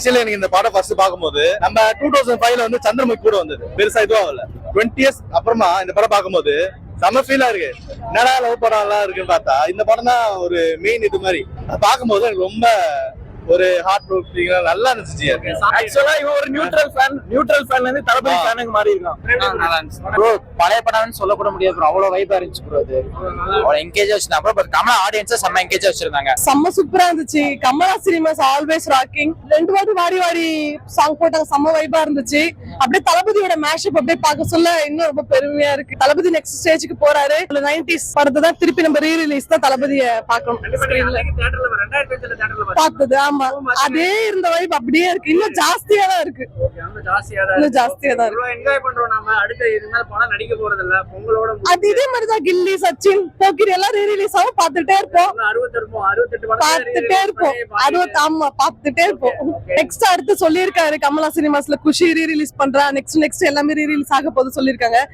Actually எனக்கு இந்த படம் ஃபர்ஸ்ட் பார்க்கும்போது நம்ம டூ தௌசண்ட் ஃபைவ்ல வந்து சந்திரமுகி கூட வந்தது. பெருசா இதுவும் ஆகல. டுவெண்ட்டி இயர்ஸ் அப்புறமா இந்த படம் பார்க்கும்போது செம ஃபீலா இருக்கு. என்னடா லவ் படம் எல்லாம் இருக்குன்னு பார்த்தா இந்த படம் தான் ஒரு மெயின் இது மாதிரி. பார்க்கும்போது எனக்கு ரொம்ப ஒரு ஹார்ட் ப்ரோக்கிங்கா நல்லா இருந்துச்சு ஆக்சுவலா இவன் ஒரு நியூட்ரல் ஃபேன் நியூட்ரல் ஃபேன்ல இருந்து தளபதி. ஃபேனுக்கு மாறி இருக்கான். நல்லா இருந்துச்சு. ப்ரோ பழைய படம்னு சொல்லக்கூட முடியாது ப்ரோ அவ்வளவு வைப்பா இருந்துச்சு ப்ரோ அது. அவ்வளவு என்கேஜா வச்சிருந்தாங்க ப்ரோ பட் கமலா ஆடியன்ஸை செம்ம என்கேஜா வச்சிருந்தாங்க. செம்ம சூப்பரா இருந்துச்சு. கமலா சினிமாஸ் ஆல்வேஸ் ராக்கிங் ரெண்டு வாட்டி வாரி வாரி சாங் போட்டாங்க செம்ம வைபா இருந்துச்சு. அப்படியே தளபதியோட மேஷப் அப்படியே பார்க்க சொல்ல இன்னும் ரொம்ப பெருமையா இருக்கு. தளபதி நெக்ஸ்ட் ஸ்டேஜுக்கு போறாரு. நைன்டிஸ் படத்தை தான் திருப்பி நம்ம ரீ ரிலீஸ் தான் தளபதிய பார்க்கணும். பார்த்தது ஆமா. அதே இருந்த வைப் அப்படியே இருக்கு. இன்னும் ஜாஸ்தியா தான் இருக்கு. இன்னும் ஜாஸ்தியா தான் இருக்கு. என்ஜாய் பண்றோம் நாம. அடுத்த இருந்தால் படம் நடிக்க போறது இல்ல பொங்கலோட அது இதே மாதிரிதான் கில்லி சச்சின் போக்கிரி எல்லாம் ரீ ரிலீஸ் ஆகும். பார்த்துட்டே இருப்போம். பார்த்துட்டே இருப்போம். அறுபத்தி ஆமா பார்த்துட்டே இருப்போம். நெக்ஸ்ட் அடுத்து சொல்லியிருக்காரு கமலா சினிமாஸ்ல குஷி ரீ ரிலீஸ் பண்றா. நெக்ஸ்ட் நெக்ஸ்ட் எல்லாமே ரீல்ஸ் ஆக போது சொல்லியிருக்காங்க.